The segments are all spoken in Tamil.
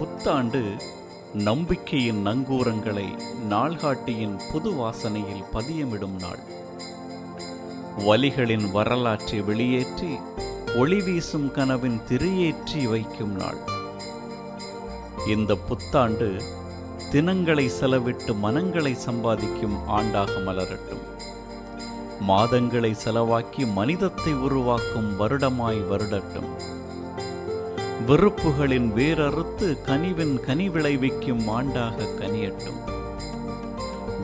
புத்தாண்டு நம்பிக்கையின் நங்கூரங்களை நாள்காட்டியின் புது வாசனையில் பதியமிடும் நாள். வலிகளின் வரலாற்றை வெளியேற்றி ஒளி வீசும் கனவின் திரையேற்றி வைக்கும் நாள். இந்த புத்தாண்டு தினங்களை செலவிட்டு மனங்களை சம்பாதிக்கும் ஆண்டாக மலரட்டும். மாதங்களை செலவாக்கி மனிதத்தை உருவாக்கும் வருடமாய் வருடட்டும். வெறுப்புகளின் வேரறுத்து கனிவின் கனி விளைவிக்கும் ஆண்டாக கனியட்டும்.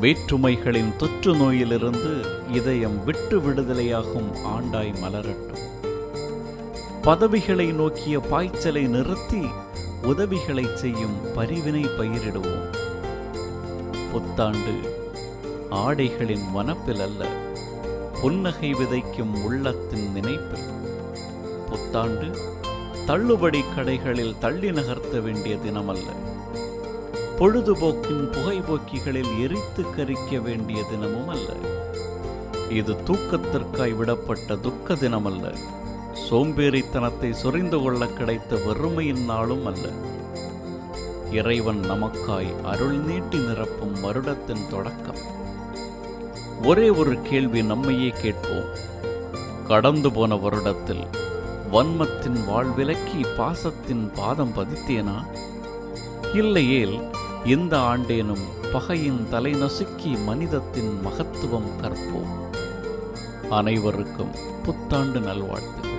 வேற்றுமைகளின் தொற்று நோயிலிருந்து இதயம் விட்டு விடுதலையாகும் ஆண்டாய் மலரட்டும். பதவிகளை நோக்கிய பாய்ச்சலை நிறுத்தி உதவிகளை செய்யும் பரிவினை பயிரிடுவோம். புத்தாண்டு ஆடைகளின் வனப்பில் அல்ல புன்னகை விதைக்கும் உள்ளத்தின் நினைப்பில். புத்தாண்டு தள்ளுபடி கடைகளில் தள்ளி நகர்த்த வேண்டிய தினமல்ல. பொழுதுபோக்கின் புகைபோக்கிகளில் எரித்து கரிக்க வேண்டிய தினமும் அல்ல. இது தூக்கத்திற்காய் விடப்பட்ட துக்க தினமல்ல. சோம்பேறித்தனத்தை சொரிந்து கொள்ள கிடைத்த வெறுமையின் நாளும் அல்ல. இறைவன் நமக்காய் அருள் நீட்டி நிரப்பும் வருடத்தின் தொடக்கம். ஒரே ஒரு கேள்வி நம்மையே கேட்போம். கடந்து போன வருடத்தில் வன்மத்தின் வாழ்விலக்கி பாசத்தின் பாதம் பதித்தேனா? இல்லையேல் இந்த ஆண்டேனும் பகையின் தலை நசுக்கி மனிதத்தின் மகத்துவம் கற்போம். அனைவருக்கும் புத்தாண்டு நல்வாழ்த்து